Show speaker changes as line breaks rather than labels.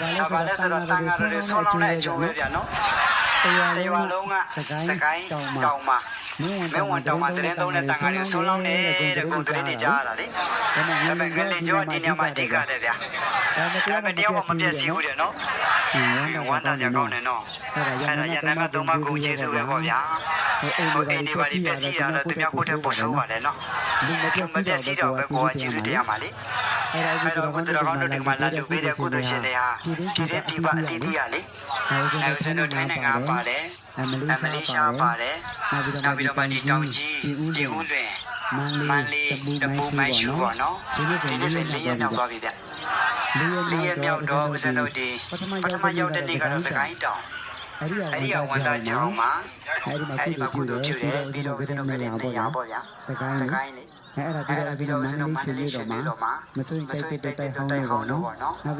ဒါပါလဲဆိုတော့တန်ဃာတော်တွေဆွလုံးတဲ့အကျိုးပဲဗျာနော်
တရား
တရွာလုံးကစကိုင်းတောင်မှာမင်းဝန်တောင်မှာတရင်သုံးတဲ့တန်ဃာတွေဆွလုံးနေတဲ့ကိုယ်တရင်တွေကြားရတာလေဒါပေမဲ့ငလင်ကျော်ဒီညမှာအဓိကတယ်ဗျာဒါပေမဲ့တရားမှမပြည့်စည်ဘူးတဲ့နော်ဝမ်းသာကြကောင်းတယ်နော်အဲ့ဒါရန်နာကသုံးပါးကိုကျေးဇူးပဲပေါ့ဗျာဟိုအိမ်တွေပါပြည့်စည်ရတော့သူများကိုယ်တည်းပေါ်ဆုံးပါလေနော်
လူမပြတ်
မပြည့်စည်တော့ပဲကိုယ်ကကျေးဇူးတရားပါလေ
အဲ့
အဲ့တော့ကိုယ်တော်ကောင်းတို့ဒီမှာလာလူပေးတဲ့ကုသိုလ်ရှင်တွေဟာဒီတဲ့ပြပအတိအတိရလေအဲဦးဇင်းတို့ထိုင်းနိုင်ငံပါတယ်
အမ
အမလေးရှားပါတယ်နောက်ပြီးတော့မှဒီတောင်ကြီးဒီဦးလွင်မန်လေးတပူမိုင်းရှူပေါ့နော်ဒီနေ့ဆိုလေးရက်မြောက်သွားပြီဗျလေးရက်မြောက်တော့ဦးဇင်းတို့ဒီပထမရောက်တဲ့နေ့ကတော့စကိုင်းတောင်
အဲ့ဒီ
အဲ့ဒီကဝန်သားချောင်းမှာ
အဲ့ဒီမှာ
အဲ့ဒီမှာကု
ကု
သို
သို
လ်
လ်
ပြု
ပြု
တ
တယ်ယ်
ပြီး
ပြီး
တော့
တော့
ဦးဇင်းတို့ကလည်းနေရာပေါ့ဗျာ
စကိုင်း
စ
စကို
ကို
င်း
င်းလေ
အဲ့ဒါပြီးတော့ပြီးတော့မန္တလေးရှင်လေးတော်မှာမစိုးရင်တိုက်တဲ့တိုက်ဟောင်းလေးပေါ့နော်နောက်